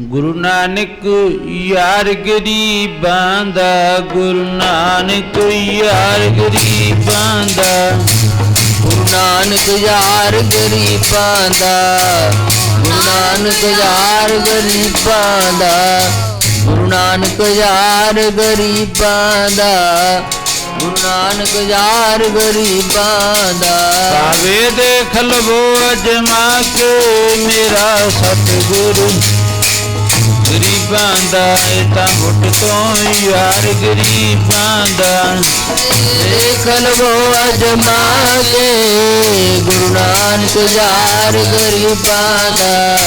ਗੁਰੂ ਨਾਨਕ ਯਾਰ ਗਰੀਬਾਂ ਦਾ, ਗੁਰੂ ਨਾਨਕ ਯਾਰ ਗਰੀਬਾਂ ਦਾ। ਗੁਰੂ ਨਾਨਕ ਯਾਰ ਗਰੀਬਾਂ ਦਾ, ਗੁਰੂ ਨਾਨਕ ਯਾਰ ਗਰੀਬਾਂ ਦਾ। ਗੁਰੂ ਨਾਨਕ ਯਾਰ ਗਰੀਬਾਂ ਦਾ, ਗੁਰੂ ਨਾਨਕ ਯਾਰ ਗਰੀਬਾਂ ਦਾ। ਭਾਵੇ ਦੇਖ ਲਵੋ ਅਜਮਾ ਕੇ ਮੇਰਾ ਸਤਿਗੁਰੂ। ਗਰੀਬਾਂ ਦਾ ਇਹ ਤਾਂ ਮੁੱਢ ਤੋਂ ਯਾਰ ਗਰੀਬਾਂ ਦਾ। ਦੇਖ ਲਵੋ ਅਜਮਾ ਕੇ ਗੁਰੂ ਨਾਨਕ ਯਾਰ ਗਰੀਬਾਂ ਦਾ।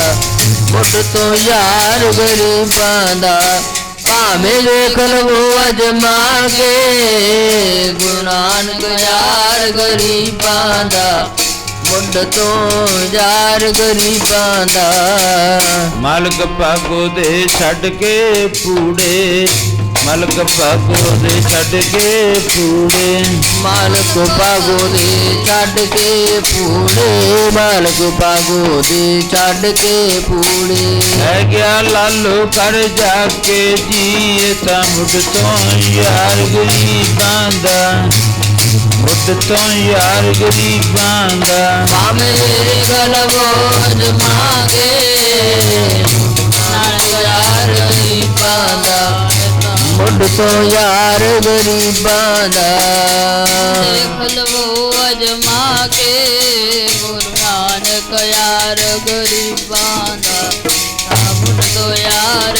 ਮੁੱਢ ਤੋਂ ਯਾਰ ਗਰੀਬਾਂ ਦਾ। ਭਾਵੇਂ ਦੇਖ ਲਵੋ ਅਜਮਾ ਕੇ ਗੁਰੂ ਨਾਨਕ ਯਾਰ ਗਰੀਬਾਂ ਦਾ। ਮੁੱਢ ਤੋਂ ਯਾਰ ਗਰੀਬਾਂ ਦਾ। ਮਾਲਕ ਭਾਗੋ ਦੇ ਛੱਡ ਕੇ ਪੂੜੇ। ਮਾਲਕ ਭਾਗੋ ਦੇ ਛੱਡ ਕੇ ਪੂੜੇ। ਮਾਲਕ ਪਾਗੋ ਦੇ ਛੱਡ ਕੇ ਪੂੜੇ। ਮਾਲਕ ਪਾਗੋ ਦੇ ਛੱਡ ਕੇ ਪੂੜੇ। ਹੈ ਗਿਆ ਲਾਲੋ ਕਰ ਜਾ ਕੇ ਜੀ ਇਹ ਤਾਂ ਮੁੱਢ ਤੋਂ ਯਾਰ ਗਰੀਬਾਂ ਦਾ। ਮੁੱਢ ਤੋਂ ਯਾਰ ਗਰੀਬਾਂ ਦਾ। ਮਾਮੇ ਮੇਰੇ ਗਲਵੋ ਜਮਾਗੇ ਨਾਨਕ ਯਾਰ ਗਰੀਬਾਂ ਦਾ। ਮੁੱਢ ਤੋਂ ਯਾਰ ਗਰੀਬਾਂ ਦਾ। ਦੇਖ ਲਵੋ ਅਜਮਾ ਕੇ ਗੁਰੂ ਨਾਨਕ ਯਾਰ ਗਰੀਬਾਂ ਦਾ। ਸਾਬੁਨ ਤੋਂ ਯਾਰ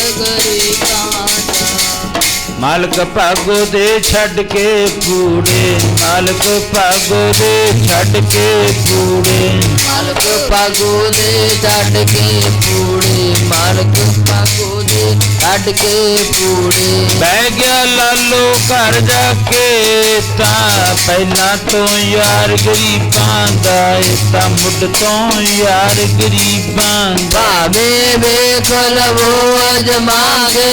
ਮਾਲਕ ਭਾਗੋ ਦੇ ਛੱਡ ਕੇ ਪੂੜੇ ਮਾਲਕ ਭਾਗੋ ਦੇ ਛੱਡ ਕੇ ਪੂੜੇ ਮਾਲਕ ਭਾਗੋ ਦੇ ਛੱਡ ਕੇ ਪੂੜੇ ਮਾਲਕ ਭਾਗੋ ਦੇ ਛੱਡ ਕੇ ਪੂੜੇ ਬਹਿ ਗਿਆ ਲਾਲੋ ਘਰ ਜਾ ਕੇ ਤਾਂ ਪਹਿਲਾਂ ਤੋਂ ਯਾਰ ਗਰੀਬਾਂ ਦਾ ਇਹ ਤਾਂ ਮੁੱਢ ਤੋਂ ਯਾਰ ਗਰੀਬਾਂ ਭਾਵੇਂ ਵੇਖ ਲਵੋ ਅਜਮਾਗੇ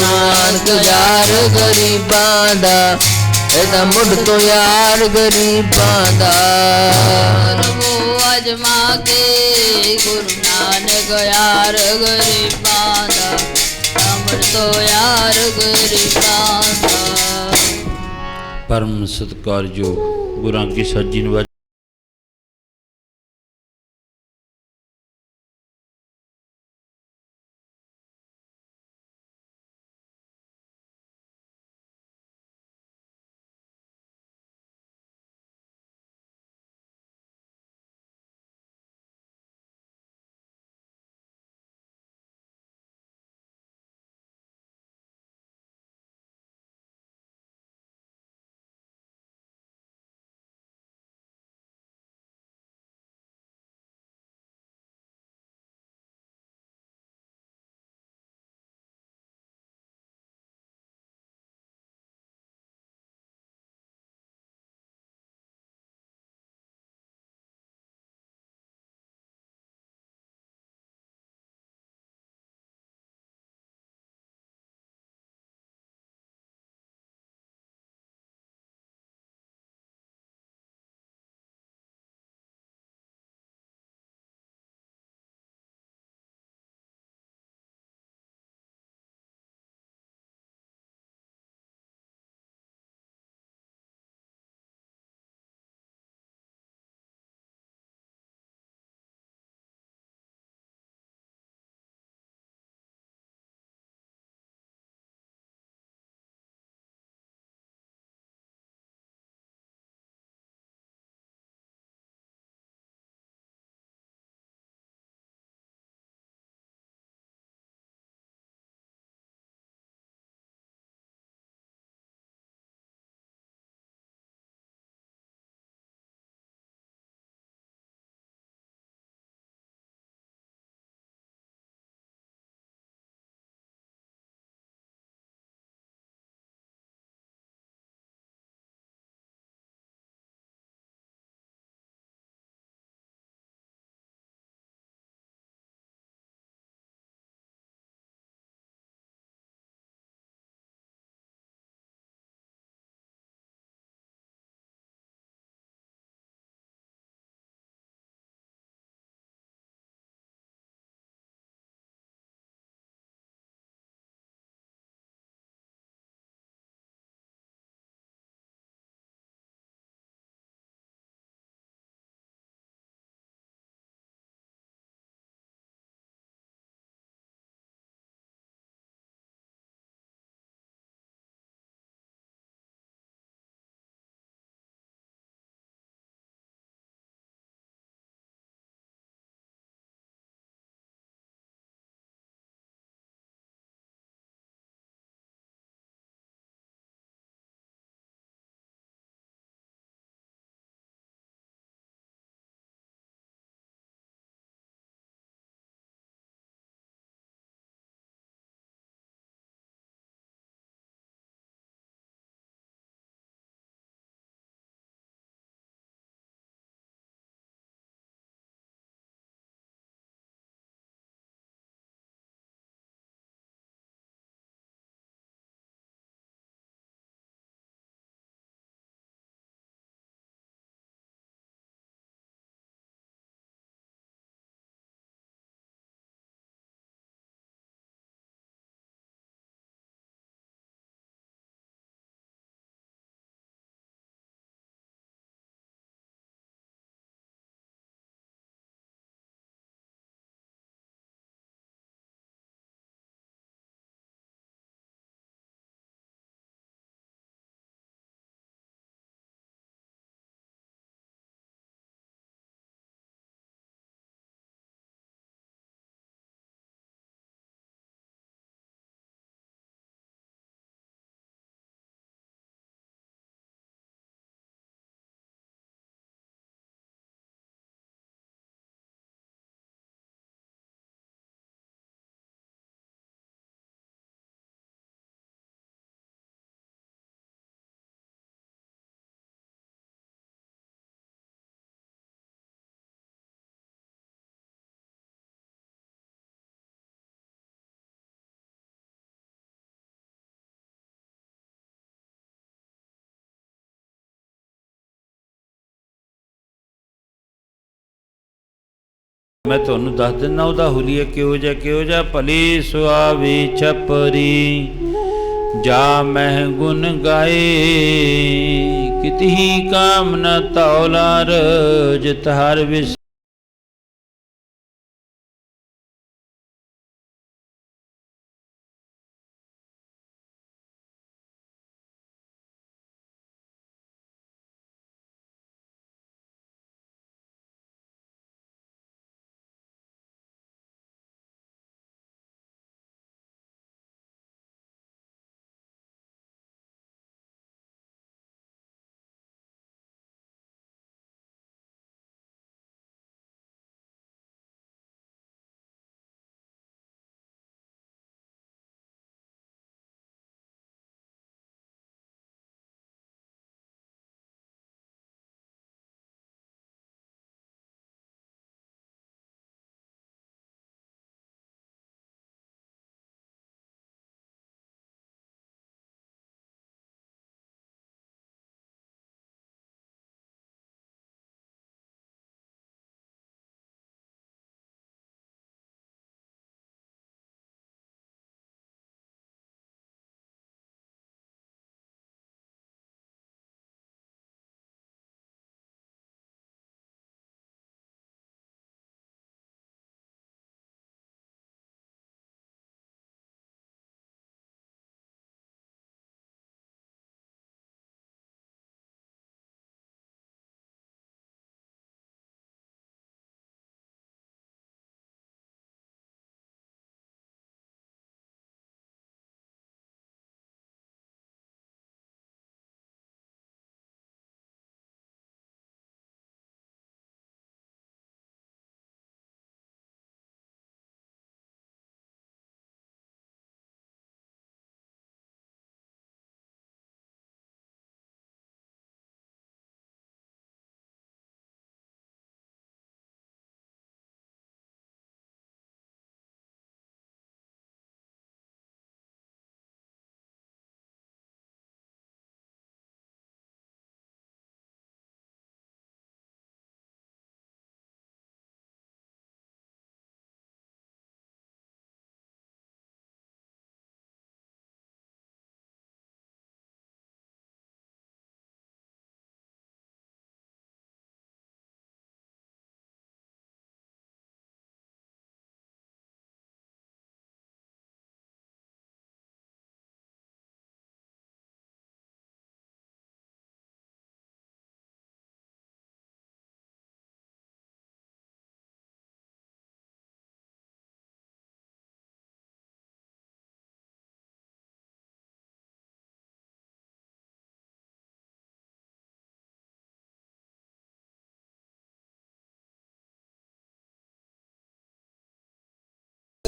ਮਾਨਕ ਯਾਰ ਗਰੀਬਾਂ ਦਾ ਇਹਦਾ ਮੁੱਢ ਤੋਂ ਯਾਰ ਗਰੀਬਾਂ ਦਾ। ਲਵੋ ਅਜਮਾ ਕੇ ਗੁਰੂ ਨਾਨਕ ਯਾਰ ਗਰੀਬਾਂ ਦਾ ਯਾਰ ਗਰੀਬਾਂ ਦਾ ਪਰਮ ਸਤਿਕਾਰਯੋਗ ਗੁਰਾਂ ਕੀ ਸਾਜੀ ਮੈਂ ਤੁਹਾਨੂੰ ਦੱਸ ਦਿੰਦਾ, ਉਹਦਾ ਹੁਲੀਆ ਕਿਹੋ ਜਿਹਾ ਕਿਹੋ ਜਿਹਾ? ਭਲੀ ਸੁਆਵੀ ਛਪਰੀ, ਜਾ ਮਹਿ ਗੁਣ ਗਾਏ, ਕਿਤਹੀ ਕਾਮ ਤੌਲਾਰ ਜਿਤ ਹਰ ਵਿਸ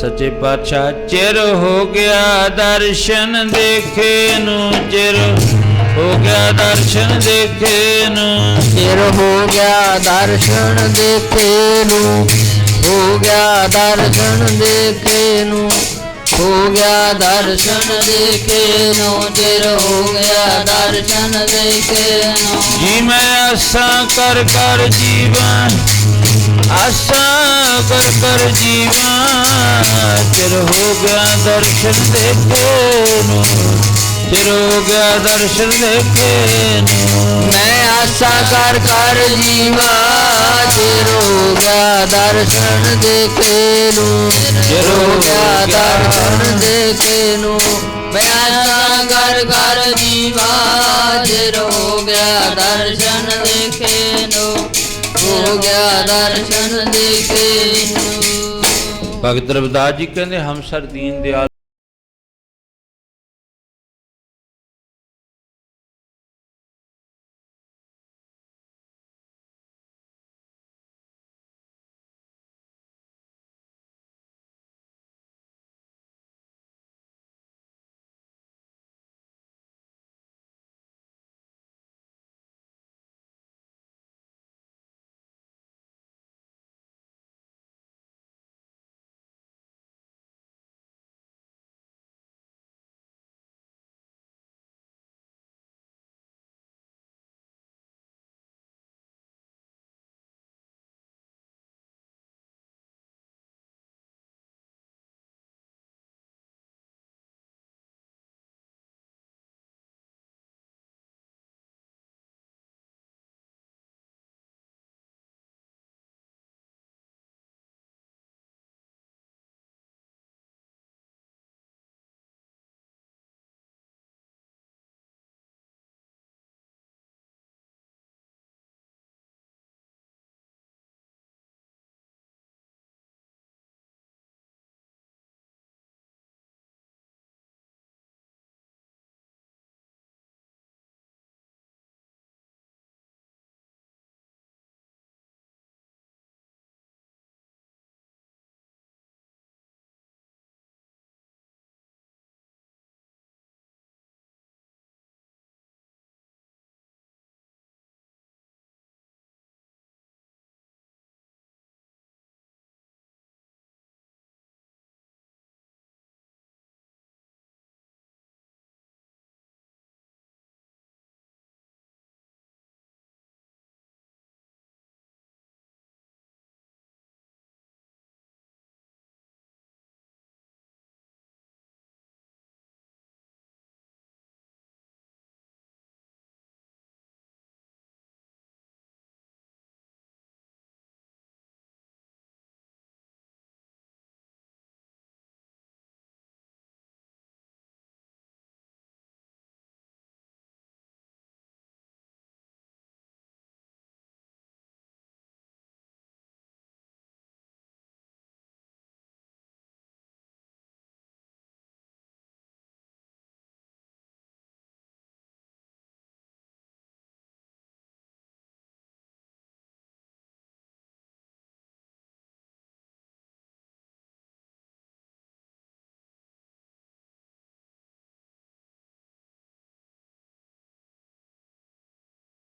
ਸੱਚੇ ਪਾਤਸ਼ਾਹ ਚਿਰ ਹੋ ਗਿਆ ਦਰਸ਼ਨ ਦੇਖੇ ਨੂੰ ਚਿਰ ਹੋ ਗਿਆ ਦਰਸ਼ਨ ਦੇਖੇ ਨੂੰ। ਚਿਰ ਹੋ ਗਿਆ ਦਰਸ਼ਨ ਦੇਖੇ ਨੂੰ ਹੋ ਗਿਆ ਦਰਸ਼ਨ ਦੇਖੇ ਨੂੰ ਹੋ ਗਿਆ ਦਰਸ਼ਨ ਦੇਖੇ ਨੂੰ ਚਿਰ ਹੋ ਗਿਆ ਦਰਸ਼ਨ ਦੇਖੇ ਨੂੰ। ਜੀ ਮੈਂ ਆਸਾਂ ਕਰ ਕਰ ਜੀਵਾਂ ਆਸਾਂ ਕਰ ਕਰ ਜੀਵਾਂ ਚਿਰ ਹੋ ਗਿਆ ਦਰਸ਼ਨ ਦੇਖੇ ਨੂੰ ਚਿਰ ਹੋ ਗਿਆ ਦਰਸ਼ਨ ਦੇਖੇ ਨੂੰ। ਮੈਂ ਆਸਾ ਕਰ ਕਰ ਜੀਵਾ ਚਿਰ ਹੋ ਗਿਆ ਦਰਸ਼ਨ ਦੇਖੇ ਨੂੰ। ਚਿਰ ਹੋ ਗਿਆ ਦਰਸ਼ਨ ਦੇਖੇ ਨੂੰ। ਮੈਂ ਆਸਾ ਦਰਸ਼ਨ ਦੇਖੇ ਭਗਤ ਰਵਿਦਾਸ ਜੀ ਕਹਿੰਦੇ ਹਮਸਰ ਦੀਨ ਦਿਆਲ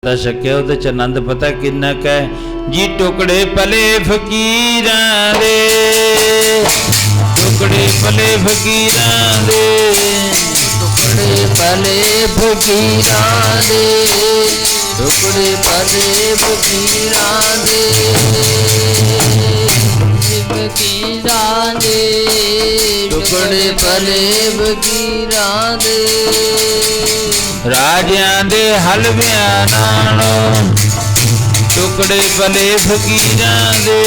ਦਾ ਸ਼ਕਿਆ ਉਹਦੇ ਚ ਆਨੰਦ, ਪਤਾ ਕਿੰਨਾ ਕੁ ਜੀ ਟੁਕੜੇ ਭਲੇ ਫਕੀਰਾਂ ਦੇ। ਟੁਕੜੇ ਭਲੇ ਫਕੀਰਾਂ ਦੇ। ਟੁਕੜੇ ਭਲੇ ਫਕੀਰਾਂ ਦੇ। ਟੁਕੜੇ ਭਲੇ ਫਕੀਰਾਂ ਦੇ। ਫਕੀਰਾਂ ਦੇ ਟੁਕੜੇ ਭਲੇ ਫਕੀਰਾਂ ਦੇ ਰਾਜਿਆਂ ਦੇ ਹਲਵਿਆਂ ਨਾਲੋਂ ਟੁਕੜੇ ਪਲੇ ਫਕੀਰਾਂ ਦੇ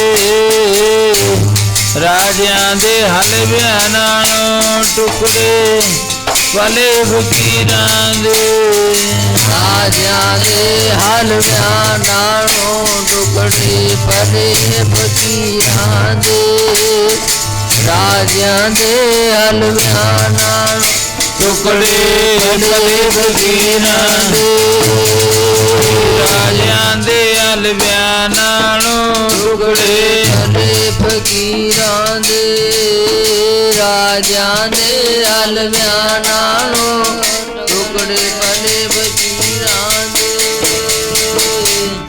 ਰਾਜਿਆਂ ਦੇ ਹਲਵਿਆਂ ਨਾਲੋਂ ਟੁਕੜੇ ਪਲੇ ਫਕੀਰਾਂ ਦੇ ਰਾਜਿਆਂ ਦੇ ਹਲਵਿਆਂ ਨਾਲੋਂ ਟੁਕੜੇ ਭਲੇ ਫਕੀਰਾਂ ਦੇ ਰਾਜਿਆਂ ਦੇ ਹਲਵਿਆਂ ਨਾਲੋਂ ਟੁਕੜੇ ਪਲੇ ਫਕੀਰਾਂ ਦੇ ਰਾਜਿਆਂ ਦੇ ਹਲਵਿਆਂ ਨਾਲੋਂ ਟੁਕੜੇ ਭਲੇ ਫਕੀਰਾਂ ਦੇ ਰਾਜਾਂ ਦੇ ਹਲਵਿਆਂ ਨਾਲੋਂ ਟੁਕੜੇ ਭਲੇ ਫਕੀਰਾਂ ਦੇ।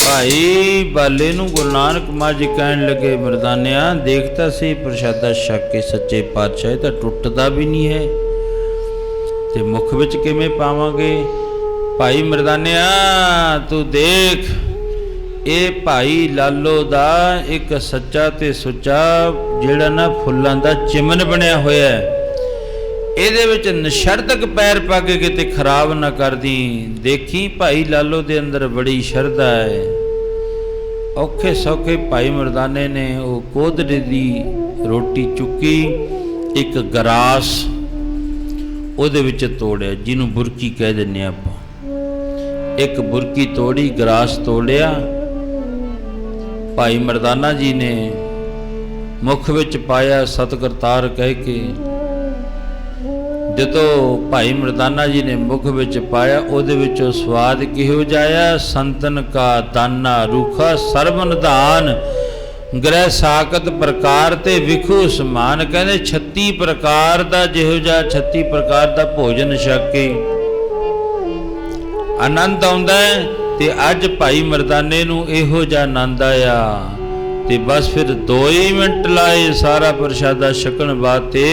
ਭਾਈ ਬਾਲੇ ਨੂੰ ਗੁਰੂ ਨਾਨਕ ਮਹਾਰਾਜ ਜੀ ਕਹਿਣ ਲੱਗੇ, ਮਰਦਾਨਿਆਂ ਦੇਖਤਾ ਸੀ ਪ੍ਰਸ਼ਾਦਾ ਛਕ ਕੇ ਸੱਚੇ ਪਾਤਸ਼ਾਹ ਤਾਂ ਟੁੱਟਦਾ ਵੀ ਨਹੀਂ ਹੈ। ਤੇ ਮੁਖ ਵਿੱਚ ਕਿਵੇਂ ਪਾਵਾਂਗੇ? ਭਾਈ ਮਰਦਾਨਿਆ, ਤੂੰ ਦੇਖ। ਇਹ ਭਾਈ ਲਾਲੋ ਦਾ ਇੱਕ ਸੱਚਾ ਤੇ ਸੁੱਚਾ ਜਿਹੜਾ ਨਾ ਫੁੱਲਾਂ ਦਾ ਚਿਮਨ ਬਣਿਆ ਹੋਇਆ ਹੈ। ਇਹਦੇ ਵਿੱਚ ਨਸ਼ਰਦਕ ਪੈਰ ਪਾ ਕੇ ਕਿਤੇ ਖਰਾਬ ਨਾ ਕਰਦੀ। ਦੇਖੀ ਭਾਈ ਲਾਲੋ ਦੇ ਅੰਦਰ ਬੜੀ ਸ਼ਰਧਾ ਹੈ। ਔਖੇ ਸੌਖੇ ਭਾਈ ਮਰਦਾਨੇ ਨੇ ਉਹ ਕੋਦੜੇ ਦੀ ਰੋਟੀ ਚੁੱਕੀ, ਇੱਕ ਗਰਾਸ ਉਹਦੇ ਵਿੱਚ ਤੋੜਿਆ, ਜਿਹਨੂੰ ਬੁਰਕੀ ਕਹਿ ਦਿੰਨੇ ਆਪਾਂ। ਇੱਕ ਬੁਰਕੀ ਤੋੜੀ, ਗਰਾਸ ਤੋੜਿਆ ਭਾਈ ਮਰਦਾਨਾ ਜੀ ਨੇ ਮੁਖ ਵਿੱਚ ਪਾਇਆ ਸਤਿਕਰਤਾਰ ਕਹਿ ਕੇ, ਜਦੋਂ ਭਾਈ ਮਰਦਾਨਾ ਜੀ ਨੇ ਮੁਖ ਵਿੱਚ ਪਾਇਆ, ਉਹਦੇ ਵਿੱਚੋਂ ਸਵਾਦ ਕਿਹੋ ਜਾਇਆ ਸੰਤਨ ਕਾ ਦਾਨਾ ਰੂਖਾ ਸਰਬ ਨਿਧਾਨ ਗ੍ਰਹਿ ਸਾਕਤ ਪ੍ਰਕਾਰ ਤੇ ਵਿਖੂ ਸਮਾਨ। ਕਹਿੰਦੇ 36 ਪ੍ਰਕਾਰ ਦਾ, ਜਿਹੋ ਜਿਹਾ 36 ਪ੍ਰਕਾਰ ਦਾ ਭੋਜਨ ਛਕ ਕੇ ਆਨੰਦ ਆਉਂਦਾ ਹੈ। ਤੇ ਅੱਜ ਭਾਈ ਮਰਦਾਨੇ ਨੂੰ ਇਹੋ ਜਿਹਾ ਆਨੰਦ ਆਇਆ ਤੇ ਬਸ ਫਿਰ 2 ਹੀ ਮਿੰਟ ਲਾਏ ਸਾਰਾ ਪ੍ਰਸ਼ਾਦਾ ਛਕਣ ਵਾਸਤੇ।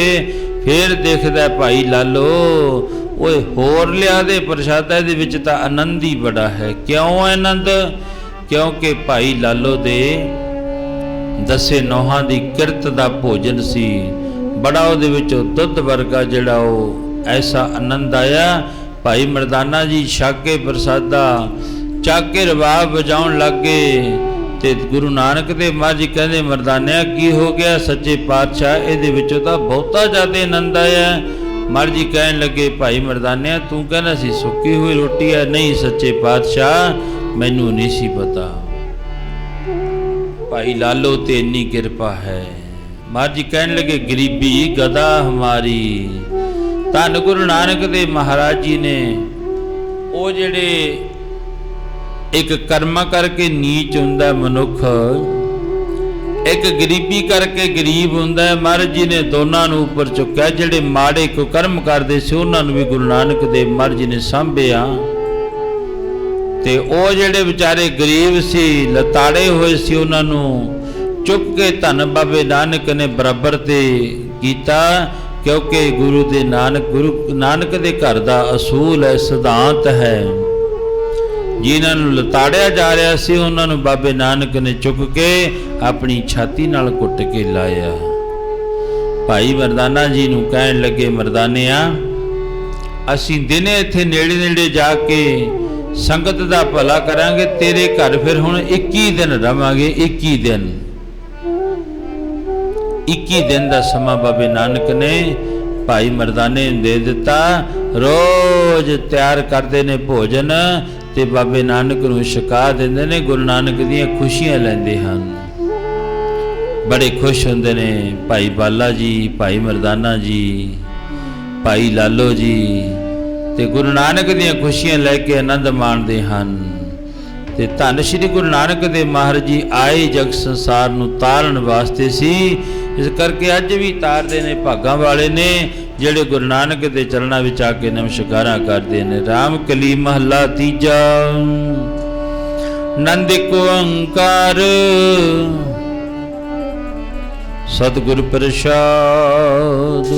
ਫਿਰ ਦੇਖਦਾ ਭਾਈ ਲਾਲੋ, ਓਏ ਹੋਰ ਲਿਆ ਦੇ ਪ੍ਰਸ਼ਾਦਾ ਦੇ ਵਿੱਚ ਤਾਂ ਆਨੰਦ ਹੀ ਬੜਾ ਹੈ। ਕਿਉਂ ਆਨੰਦ? ਕਿਉਂਕਿ ਭਾਈ ਲਾਲੋ ਦੇ ਦਸੇ ਨੋਹਾਂ ਦੀ ਕਿਰਤ ਦਾ ਭੋਜਨ ਸੀ। ਬੜਾ ਉਹਦੇ ਵਿੱਚੋਂ ਦੁੱਧ ਵਰਗਾ ਜਿਹੜਾ ਉਹ ਐਸਾ ਆਨੰਦ ਆਇਆ। ਭਾਈ ਮਰਦਾਨਾ ਜੀ ਛਕ ਕੇ ਪ੍ਰਸਾਦਾ ਚੱਕ ਕੇ ਰਬਾਬ ਵਜਾਉਣ ਲੱਗੇ ਤੇ ਗੁਰੂ ਨਾਨਕ ਦੇ ਮਹਾਰਾਜ ਕਹਿੰਦੇ, ਮਰਦਾਨਿਆ, ਕੀ ਹੋ ਗਿਆ? ਸੱਚੇ ਪਾਤਸ਼ਾਹ, ਇਹਦੇ ਵਿੱਚੋਂ ਤਾਂ ਬਹੁਤਾ ਜ਼ਿਆਦਾ ਆਨੰਦ ਆਇਆ। ਮਰਜ਼ੀ ਕਹਿਣ ਲੱਗੇ, ਭਾਈ ਮਰਦਾਨਿਆ, ਤੂੰ ਕਹਿੰਦਾ ਸੀ ਸੁੱਕੀ ਹੋਈ ਰੋਟੀ ਹੈ ਨਹੀਂ ਸੱਚੇ ਪਾਤਸ਼ਾਹ, ਮੈਨੂੰ ਨਹੀਂ ਸੀ ਪਤਾ। ਭਾਈ ਲਾਲੋ, ਤੇ ਇੰਨੀ ਕਿਰਪਾ ਹੈ। ਮਰਜ਼ੀ ਕਹਿਣ ਲੱਗੇ, ਗਰੀਬੀ ਗਦਾ ਹਮਾਰੀ। ਧੰਨ ਗੁਰੂ ਨਾਨਕ ਦੇਵ ਮਹਾਰਾਜ ਜੀ ਨੇ ਉਹ ਜਿਹੜੇ ਇੱਕ ਕਰਮਾ ਕਰਕੇ ਨੀਚ ਹੁੰਦਾ ਮਨੁੱਖ। ਇੱਕ ਗਰੀਬੀ ਕਰਕੇ ਗਰੀਬ ਹੁੰਦਾ ਹੈ। ਮਹਾਰਾਜ ਜੀ ਨੇ ਦੋਨਾਂ ਨੂੰ ਉੱਪਰ ਚੁੱਕਿਆ। ਜਿਹੜੇ ਮਾੜੇ ਕੋ ਕਰਮ ਕਰਦੇ ਸੀ, ਉਹਨਾਂ ਨੂੰ ਵੀ ਗੁਰੂ ਨਾਨਕ ਦੇ ਮਹਾਰਾਜ ਜੀ ਨੇ ਸੰਭਿਆ। ਤੇ ਉਹ ਜਿਹੜੇ ਵਿਚਾਰੇ ਗਰੀਬ ਸੀ, ਲਤਾੜੇ ਹੋਏ ਸੀ, ਉਹਨਾਂ ਨੂੰ ਚੁੱਕ ਕੇ ਧੰਨ ਬਾਬੇ ਨਾਨਕ ਨੇ ਬਰਾਬਰ ਤੇ ਕੀਤਾ। ਕਿਉਂਕਿ ਗੁਰੂ ਦੇ ਨਾਨਕ, ਗੁਰੂ ਨਾਨਕ ਦੇ ਘਰ ਦਾ ਅਸੂਲ ਹੈ, ਸਿਧਾਂਤ ਹੈ। ਜਿਨ੍ਹਾਂ ਨੂੰ ਲਤਾੜਿਆ ਜਾ ਰਿਹਾ ਸੀ, ਉਹਨਾਂ ਨੂੰ ਬਾਬੇ ਨਾਨਕ ਨੇ ਚੁੱਕ ਕੇ ਆਪਣੀ ਛਾਤੀ ਨਾਲ ਕੁੱਟ ਕੇ ਲਾਇਆ। ਭਾਈ ਮਰਦਾਨਾ ਜੀ ਨੂੰ ਕਹਿਣ ਲੱਗੇ, ਮਰਦਾਨਿਆ, ਅਸੀਂ ਦਿਨੇ ਇੱਥੇ ਨੇੜੇ ਨੇੜੇ ਜਾ ਕੇ ਸੰਗਤ ਦਾ ਭਲਾ ਕਰਾਂਗੇ, ਤੇਰੇ ਘਰ ਫਿਰ ਹੁਣ 21 ਦਿਨ ਰਵਾਂਗੇ 21 ਦਿਨ। 21 ਦਿਨ ਦਾ ਸਮਾਂ ਬਾਬੇ ਨਾਨਕ ਨੇ ਭਾਈ ਮਰਦਾਨੇ ਨੂੰ ਦੇ ਦਿੱਤਾ। ਰੋਜ਼ ਤਿਆਰ ਕਰਦੇ ਨੇ ਭੋਜਨ ਤੇ ਬਾਬੇ ਨਾਨਕ ਨੂੰ ਛਕਾ ਦਿੰਦੇ ਨੇ, ਗੁਰੂ ਨਾਨਕ ਦੀਆਂ ਖੁਸ਼ੀਆਂ ਲੈਂਦੇ ਹਨ। ਬੜੇ ਖੁਸ਼ ਹੁੰਦੇ ਨੇ ਭਾਈ ਬਾਲਾ ਜੀ, ਭਾਈ ਮਰਦਾਨਾ ਜੀ, ਭਾਈ ਲਾਲੋ ਜੀ ਤੇ ਗੁਰੂ ਨਾਨਕ ਦੀਆਂ ਖੁਸ਼ੀਆਂ ਲੈ ਕੇ ਆਨੰਦ ਮਾਣਦੇ ਹਨ। ਤੇ ਧੰਨ ਸ਼੍ਰੀ ਗੁਰੂ ਨਾਨਕ ਦੇਵ ਮਹਾਰਾਜ ਜੀ ਆਏ ਜਗ ਸੰਸਾਰ ਨੂੰ ਤਾਰਨ ਵਾਸਤੇ ਸੀ, ਇਸ ਕਰਕੇ ਅੱਜ ਵੀ ਤਾਰਦੇ ਨੇ, ਭਾਗਾਂ ਵਾਲੇ ਨੇ ਜਿਹੜੇ ਗੁਰੂ ਨਾਨਕ ਦੇ ਚਰਨਾਂ ਵਿੱਚ ਆ ਕੇ ਨਮਸਕਾਰਾਂ ਕਰਦੇ ਨੇ RAM ਕਲੀ ਮਹੱਲਾ ਤੀਜਾ। ਨੰਦ ਕੋ ਅੰਕਾਰ ਸਤਿਗੁਰ ਪ੍ਰਸਾਦ,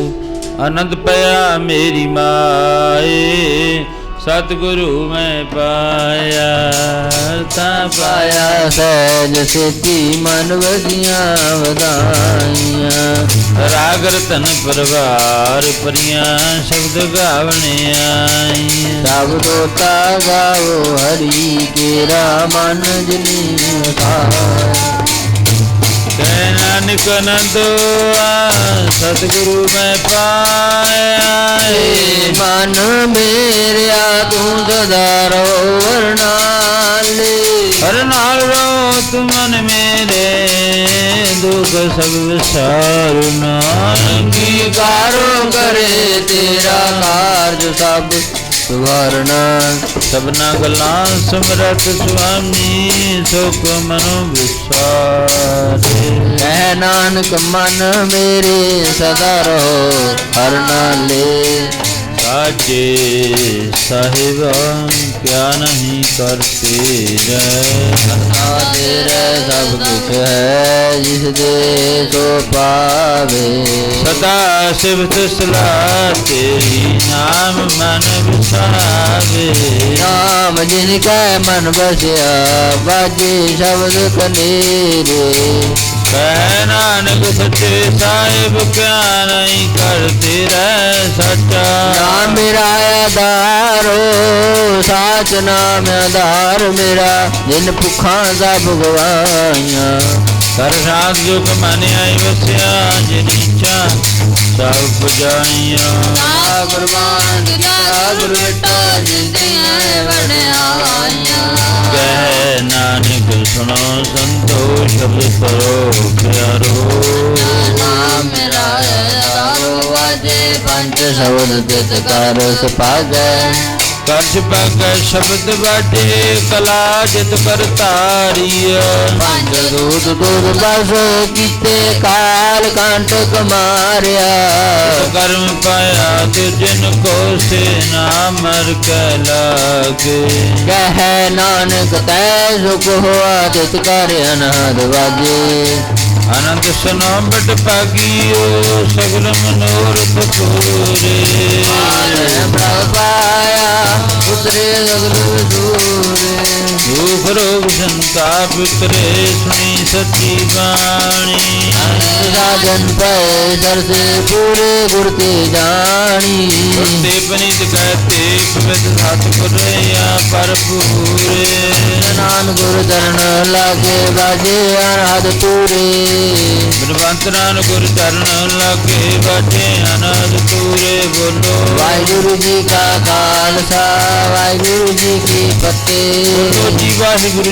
ਆਨੰਦ ਪਿਆ ਮੇਰੀ ਮਾਏ। ਸਤਿਗੁਰੂ ਮੈਂ ਪਾਇਆ, ਤਾਂ ਪਾਇਆ ਸਹਿਜ ਸੇਤੀ ਮਨ ਵਜੀਆਂ ਵਧਾਈਆਂ। ਰਾਗ ਰਤਨ ਪਰਵਾਰ ਪਰੀਆਂ ਸ਼ਬਦ ਗਾਵਣੇ ਆਈਆਂ। ਸਭ ਦੋਤਾ ਗਾਵੋ ਹਰੀ ਕੇਰਾ ਮਨ ਜਨੀ ਵਸਾਇਆ ਕਹਿ ਨਾਨਕ ਨੰਦੁਆ ਸਤਿਗੁਰੂ ਮੈਂ ਪਾਇਆ ਏ। ਮਨ ਮੇਰਿਆ ਤੂੰ ਸਦਾ ਰੋ ਵਰਨਾਲੇ ਹਰ ਨਾਲ ਰੋ ਤੁਮ ਮਨ ਮੇਰੇ ਦੁਖ ਸਭ ਵਿਸਾਰ ਨਾਨਕੀ ਅੰਗੀਕਾਰੋ ਕਰੇ ਤੇਰਾ ਕਾਰਜ ਸਭ ਸਵਰਨਾ, ਸਭਨਾ ਗੱਲਾਂ ਸਮਰਤ ਸੁਆਮੀ, ਸੁਖ ਮਨੁ ਵਿਸਾਰੇ। ਹੈ ਨਾਨਕ ਮਨ ਮੇਰੇ ਸਦਾ ਰੋ ਹਰ ਨਾਲੇ। ਸਾਚੇ ਸਾਹਿਬ ਕਿਆ ਨਹੀਂ ਕਰਤੇ ਰਹਿ ਨਾ ਤੇਰੇ ਸਭ ਕੁਛ ਹੈ ਜਿਸ ਦੇ ਸੋ ਪਾਵੇ। ਸਦਾ ਸਿਵਤ ਸਲਾ ਤੇਰੀ ਨਾਮ ਮਨ ਵਿਸਾਵੇ। ਨਾਮ ਜਿਨ ਕੈ ਮਨ ਬਸਿਆ ਬਾਜੇ ਸ਼ਬਦ ਕਨੇਰੇ। ਕਹਿ ਨਾਨਕ ਸੱਚੇ ਸਾਹਿਬ ਕਿਆ ਨਹੀਂ ਕਰਤੇ ਰਹਿ ਸੱਚਾ। ਨਾਮ ਮੇਰਾ ਆਧਾਰੋ ਸਾਚ ਨਾਮ ਆਧਾਰ ਮੇਰਾ ਜਿਨ ਭੁੱਖਾਂ ਸਭ ਗਵਾਈਆਂ ਕਰ ਸਾਧ ਜੁਗ ਮਨ ਆਈ ਵਸਿਆ ਜਿਨ ਇੱਛਾ ਸਭ ਪੁਜਾਈਆਂ। ਆ ਗੁਰਬਾਨ ਦਿੱਤਾ ਗੁਰ ਮਿਟਾ ਜਿੰਦੀਆਂ ਸੁਣੋ ਸੰਤੋ ਸ਼ਬਦ ਕਰੋ ਪਿਆਰੋ। ਨਾਮ ਮੇਰਾ ਆਧਾਰੋ ਵਾਜੇ ਪੰਜ ਸ਼ਬਦ ਤਿਤ ਕਰ ਸੁਭਾਗੈ। ਕਰਛ ਪਗ ਸ਼ਬਦ ਬਾਟੇ ਕਲਾ ਜਿਤ ਕਰਤਾਰੀਆ ਪੰਜ ਦੂਤ ਦੂਤ ਬਸ ਕੀਤੇ ਕਾਲ ਕੰਟਕ ਮਾਰਿਆ ਕਰਮ ਪਾਇਆ ਤੇ ਜਿਨ ਕੋ ਸੇ ਨਾ ਮਰ ਕੈ ਲਾਗੇ। ਕਹੈ ਨਾਨਕ ਤੈ ਸੁਖ ਹੋਆ ਤਿਤ ਕਰ ਅਨਹਦ ਵਾਜੇ ਅਨੰਦ ਸੁਨੋ ਬਟ ਪਾਗੀਓ ਸਗਲ ਮਨੋਰਥ ਪੂਰੇ। ਉਤਰੇ ਸਗਲ ਸੰਤਾਪ ਉਤਰੇ ਸੁਣੀ ਸੱਚੀ ਬਾਣੀ। ਸਾਜਨ ਪਏ ਦਰਸੇ ਪੂਰੇ ਗੁਰ ਤੇ ਜਾਣੀ। ਤੇ ਪਨੀਤ ਕਹਤੇ ਪਵਿੱਤ ਸਤਿਗੁਰ ਰਿਆ ਪਰ ਪੂਰੇ ਨਾਨ ਗੁਰ ਚਰਨ ਲਾਗੇ ਬਾਜੇ ਅਨਹਦ ਪੂਰੇ। ਬਲਵੰਤ ਨਾਨ ਗੁਰ ਚਰਨ ਲਾਗੇ ਬਾਜੇ ਅਨੰਦ ਪੂਰੇ ਬੋਲੋ। ਵਾਹਿਗੁਰੂ ਜੀ ਕਾ ਖਾਲਸਾ ਵਾਹਿਗੁਰੂ ਜੀ ਕੀ ਫਤਿਹ। ਬੋਲੋ ਜੀ ਵਾਹਿਗੁਰੂ